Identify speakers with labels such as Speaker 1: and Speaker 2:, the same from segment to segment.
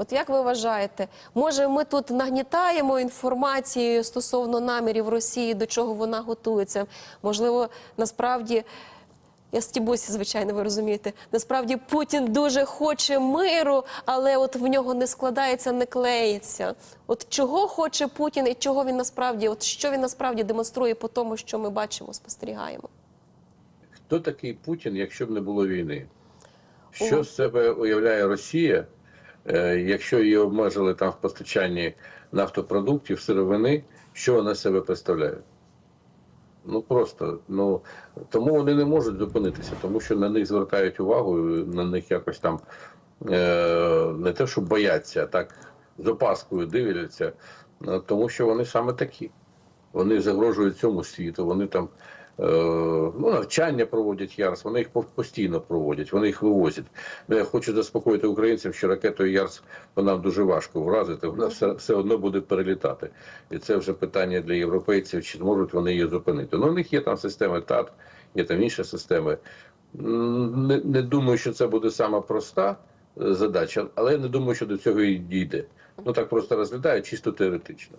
Speaker 1: От як ви вважаєте, може ми тут нагнітаємо інформацію стосовно намірів Росії, до чого вона готується? Можливо, насправді. Я стібуся, звичайно, ви розумієте. Насправді Путін дуже хоче миру, але от в нього не складається, не клеїться. От чого хоче Путін і чого він насправді, от що він насправді демонструє по тому, що ми бачимо, спостерігаємо.
Speaker 2: Хто такий Путін, якщо б не було війни? Що з себе уявляє Росія, якщо її обмежили там в постачанні нафтопродуктів, сировини, що вона себе представляє? Ну просто ну тому вони не можуть зупинитися, тому що на них звертають увагу, на них якось там е, не те, що бояться, а так з опаскою дивляться, е, тому що вони саме такі. Вони загрожують цьому світу, вони там е, ну, навчання проводять ЯРС, вони їх постійно проводять, вони їх вивозять. Ну, я хочу заспокоїти українців, що ракетою ЯРС нам дуже важко вразити, вона все, все одно буде перелітати. І це вже питання для європейців, чи зможуть вони її зупинити. Ну, у них є там системи ТАТ, є там інші системи. Не, не думаю, що це буде сама проста е, задача, але я не думаю, що до цього і дійде. Ну так просто розглядають чисто теоретично.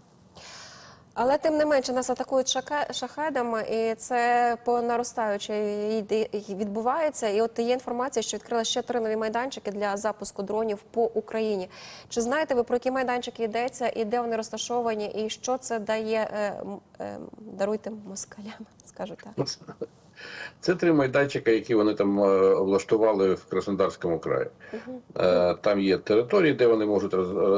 Speaker 1: Але тим не менше нас атакують шахедами, і це по наростаючій відбувається. І от є інформація, що відкрили ще три нові майданчики для запуску дронів по Україні. Чи знаєте ви про які майданчики йдеться, і де вони розташовані, і що це дає е, е, даруйте москалям, скажу так.
Speaker 2: Це три майданчика, які вони там е, облаштували в Краснодарському краї. Е, Там є території, де вони можуть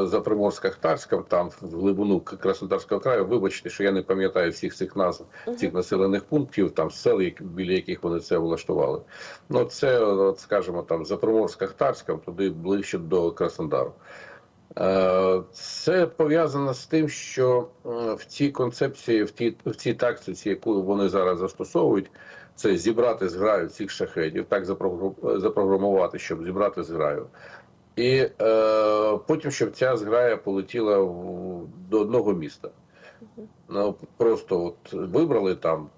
Speaker 2: за Приморсько-Хтарськом, там в глибину Краснодарського краю. Вибачте, що я не пам'ятаю всіх цих назв цих населених пунктів, там сел, біля яких вони це влаштували. Ну це, от, скажімо, там за Приморсько-Хтарськом, туди ближче до Краснодару. Е, Це пов'язано з тим, що е, в цій концепції, в тій, в цій тактиці, яку вони зараз застосовують, це зібрати зграю цих шахедів, так запрограм- запрограмувати, щоб зібрати зграю. І е, потім, щоб ця зграя полетіла в, до одного міста. Ну, просто от вибрали там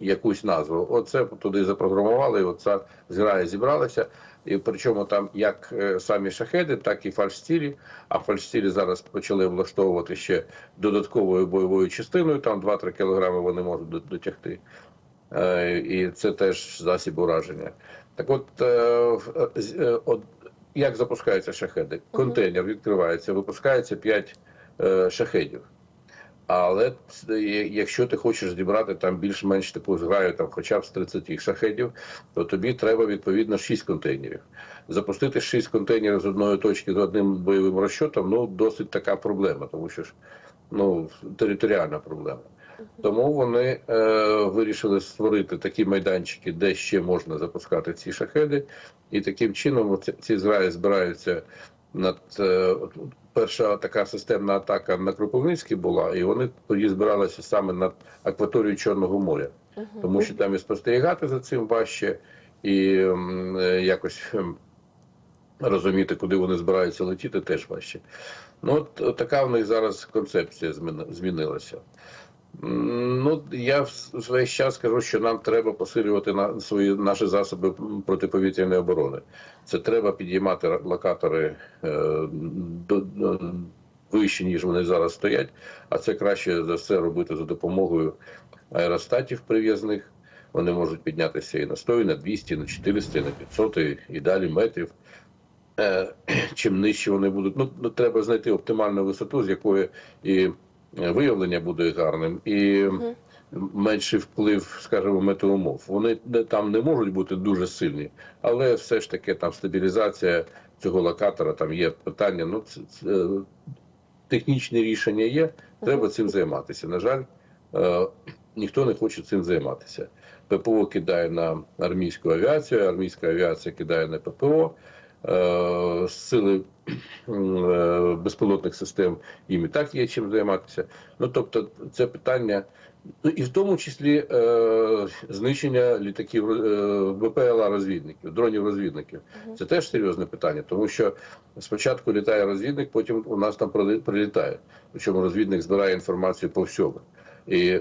Speaker 2: якусь назву. Оце туди запрограмували, оця зграя зібралася. І причому там як е, самі шахеди, так і фальшстілі. А фальшстілі зараз почали влаштовувати ще додатковою бойовою частиною. Там 2-3 кілограми вони можуть дотягти. Е, І це теж засіб ураження. Так от, е, от як запускаються шахеди? Контейнер відкривається, випускається 5 шахедів. Але якщо ти хочеш зібрати там більш-менш таку зграю, там хоча б з 30 шахедів, то тобі треба відповідно 6 контейнерів. Запустити 6 контейнерів з одної точки з одним бойовим розчотом, ну досить така проблема, тому що ж ну територіальна проблема. Тому вони е, вирішили створити такі майданчики, де ще можна запускати ці шахеди, і таким чином ці, ці зграї збираються над е, перша така системна атака на Кропивницький була, і вони тоді збиралися саме над акваторією Чорного моря, тому що там і спостерігати за цим важче, і е, якось розуміти, куди вони збираються летіти, теж важче. Ну от, от така в них зараз концепція змінилася. Ну, я в- весь час кажу, що нам треба посилювати на свої наші засоби протиповітряної оборони. Це треба підіймати локатори е, до, до- вище, ніж вони зараз стоять. А це краще за все робити за допомогою аеростатів прив'язних. Вони можуть піднятися і на 100, і на 200, і на 400, і на 500, і, далі метрів. Е, чим нижче вони будуть. Ну, ну, треба знайти оптимальну висоту, з якої і виявлення буде гарним, і менший вплив, скажімо, метеоумов. Вони там не можуть бути дуже сильні, але все ж таки там стабілізація цього локатора, там є питання. Ну, це, це, технічні рішення є, треба цим займатися. На жаль, е, ніхто не хоче цим займатися. ППО кидає на армійську авіацію, армійська авіація кидає на ППО. Е, Сили е, безпілотних систем їм і так є чим займатися. Ну тобто, це питання, ну і в тому числі е, знищення літаків е, БПЛА розвідників, дронів розвідників. Це теж серйозне питання, тому що спочатку літає розвідник, потім у нас там прилітає. Причому розвідник збирає інформацію по всьому. І,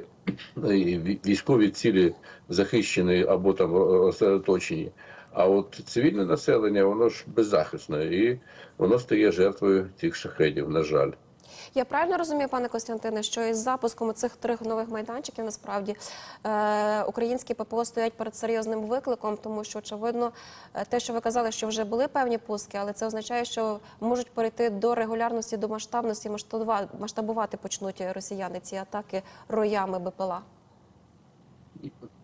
Speaker 2: військові цілі захищені або там осередочені. А от цивільне населення, воно ж беззахисне, і воно стає жертвою цих шахедів, на жаль.
Speaker 1: Я правильно розумію, пане Костянтине, що із запуском цих трьох нових майданчиків насправді е, українські ППО стоять перед серйозним викликом, тому що очевидно, е, те, що ви казали, що вже були певні пуски, але це означає, що можуть перейти до регулярності, до масштабності, масштабува- масштабувати почнуть росіяни ці атаки роями БПЛА.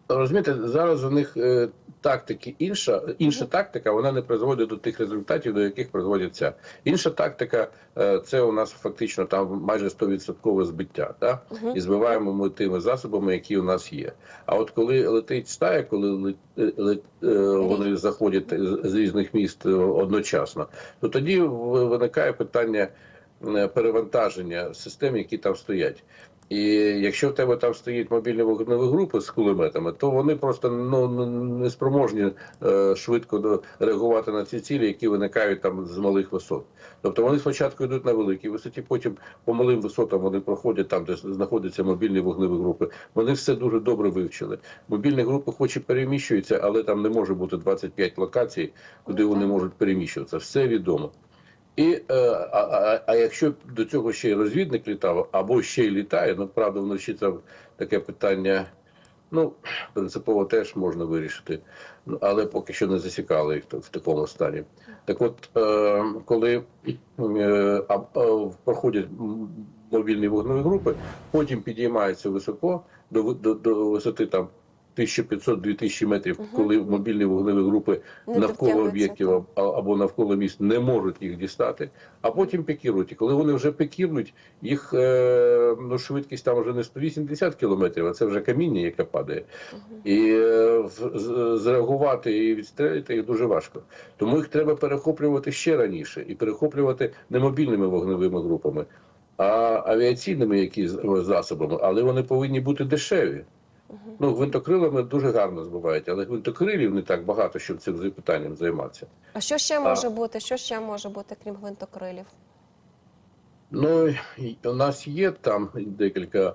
Speaker 2: Розумієте, зараз у них е, тактики інша, інша тактика, вона не призводить до тих результатів, до яких призводиться. Інша тактика е, це у нас фактично там майже 100% збиття. Да? І збиваємо ми тими засобами, які у нас є. А от коли летить стая, коли е, е, вони заходять з різних міст одночасно, то тоді виникає питання перевантаження систем, які там стоять. І якщо в тебе там стоїть мобільні вогневі групи з кулеметами, то вони просто ну не спроможні е, швидко до- реагувати на ці цілі, які виникають там з малих висот. Тобто вони спочатку йдуть на великій висоті, потім по малим висотам вони проходять там, де знаходяться мобільні вогневі групи. Вони все дуже добре вивчили. Мобільні групи, хоч і переміщуються, але там не може бути 25 локацій, куди вони можуть переміщуватися. Все відомо. І е, а, а, а якщо до цього ще й розвідник літав, або ще й літає, ну правда, вночі це таке питання. Ну, принципово теж можна вирішити, Ну, але поки що не засікали їх в такому стані. Так от, е, коли е, а, проходять мобільні вогневі групи, потім підіймаються високо до, до, до висоти там 1500-2000 метрів, коли мобільні вогневі групи
Speaker 1: Не
Speaker 2: навколо об'єктів або навколо міст не можуть їх дістати, а потім пікірують. І коли вони вже пікірують, їх е, ну, швидкість там вже не 180 кілометрів, а це вже каміння, яке падає. І е, зреагувати і відстрелити їх дуже важко. Тому їх треба перехоплювати ще раніше і перехоплювати не мобільними вогневими групами, а авіаційними які засобами, але вони повинні бути дешеві. Ну, гвинтокрилами дуже гарно збивають, але гвинтокрилів не так багато, щоб цим питанням займатися.
Speaker 1: А що ще може бути? Що ще може бути, крім гвинтокрилів?
Speaker 2: Ну, у нас є там декілька,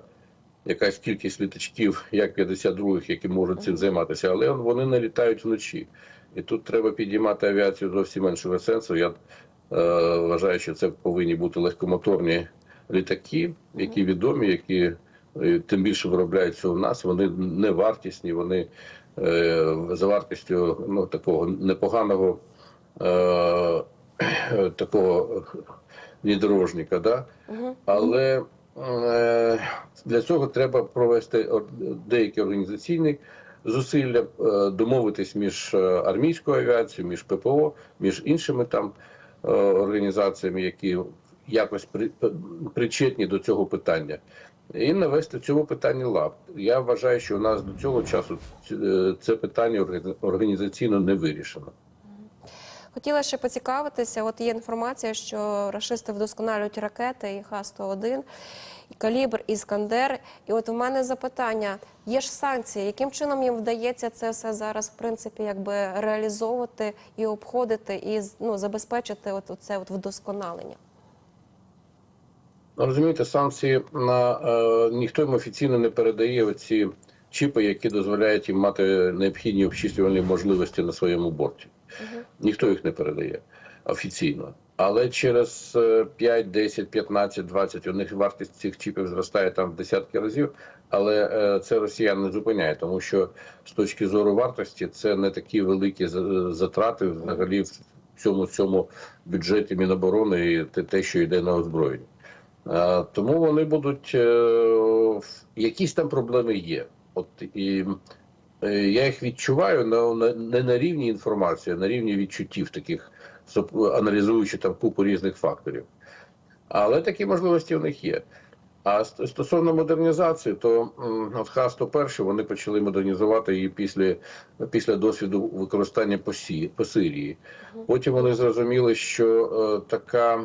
Speaker 2: якась кількість літачків, як 52-х, які можуть цим займатися, але вони не літають вночі. І тут треба підіймати авіацію зовсім іншого сенсу. Я е, вважаю, що це повинні бути легкомоторні літаки, які відомі, які тим більше виробляються у нас. Вони не вартісні, вони е, за вартістю ну, такого непоганого е, такого внедорожника, да? але е, для цього треба провести деякі організаційні зусилля, е, домовитись між е, армійською авіацією, між ППО, між іншими там е, організаціями, які якось при, причетні до цього питання. І навести цьому питанні лад. Я вважаю, що у нас до цього часу е, це питання органі- організаційно не вирішено.
Speaker 1: Хотіла ще поцікавитися. От є інформація, що рашисти вдосконалюють ракети і Х-101, і Калібр, Іскандер. І от у мене запитання: є ж санкції, яким чином їм вдається це все зараз, в принципі, якби реалізовувати і обходити, і ну, забезпечити от це от вдосконалення?
Speaker 2: Ну, Розумієте, санкції на е, ніхто їм офіційно не передає оці чіпи, які дозволяють їм мати необхідні обчислювальні можливості на своєму борті. Ніхто їх не передає офіційно. Але через е, 5, 10, 15, 20 у них вартість цих чіпів зростає там в десятки разів. Але е, це росіян не зупиняє, тому що з точки зору вартості це не такі великі за- затрати взагалі в цьому цьому бюджеті Міноборони і те, що йде на озброєння. Е, Тому вони будуть е, якісь там проблеми є. От і е, я їх відчуваю на, на не на рівні інформації, а на рівні відчуттів таких, аналізуючи там купу різних факторів. Але такі можливості в них є. А стосовно модернізації, то от Х-101 вони почали модернізувати її після, після досвіду використання по, Сі, по Сирії. Потім вони зрозуміли, що е, така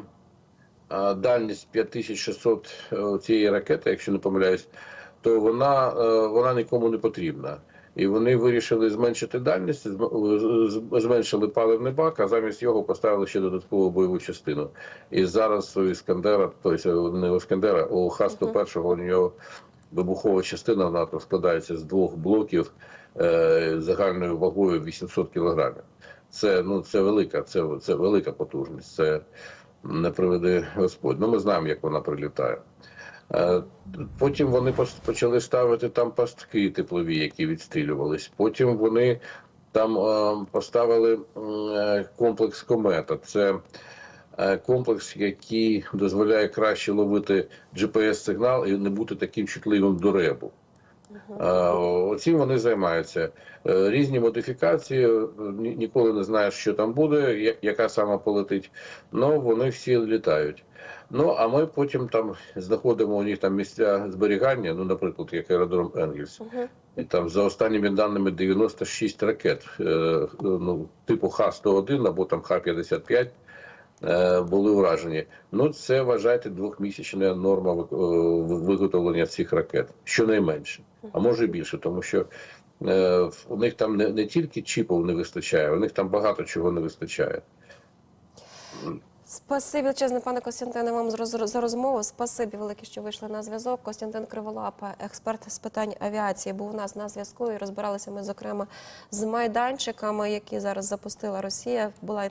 Speaker 2: дальність 5600 е, цієї ракети, якщо не помиляюсь, то вона, е, вона нікому не потрібна. І вони вирішили зменшити дальність, зм- зменшили паливний бак, а замість його поставили ще додаткову бойову частину. І зараз у Іскандера, тобто не у Іскандера, у Х-101 у нього вибухова частина НАТО складається з двох блоків е, загальною вагою 800 кілограмів. Це ну це велика, це, це велика потужність. Це не приведе Господь. Ну ми знаємо, як вона прилітає. Е, Потім вони почали ставити там пастки теплові, які відстрілювались. Потім вони там е, поставили е, комплекс комета. Це комплекс, який дозволяє краще ловити GPS-сигнал і не бути таким чутливим до ребу. Е, Оцім вони займаються. Е, Різні модифікації, ніколи не знаєш, що там буде, яка сама полетить. Ну вони всі літають. Ну а ми потім там знаходимо у них там місця зберігання, ну, наприклад, як аеродром Енгельс. І там за останніми даними 96 ракет, е, ну, типу Х-101 або там Х-55 е, були вражені. Ну, це вважайте двохмісячна норма ви- виготовлення цих ракет, щонайменше, а може більше, тому що е, у них там не, не тільки чіпів не вистачає, у них там багато чого не вистачає.
Speaker 1: Спасибі величезне, пане Костянтине, вам за розмову. Спасибі велике, що вийшли на зв'язок. Костянтин Криволапа, експерт з питань авіації, був у нас на зв'язку і розбиралися ми, зокрема, з майданчиками, які зараз запустила Росія. Була інформація.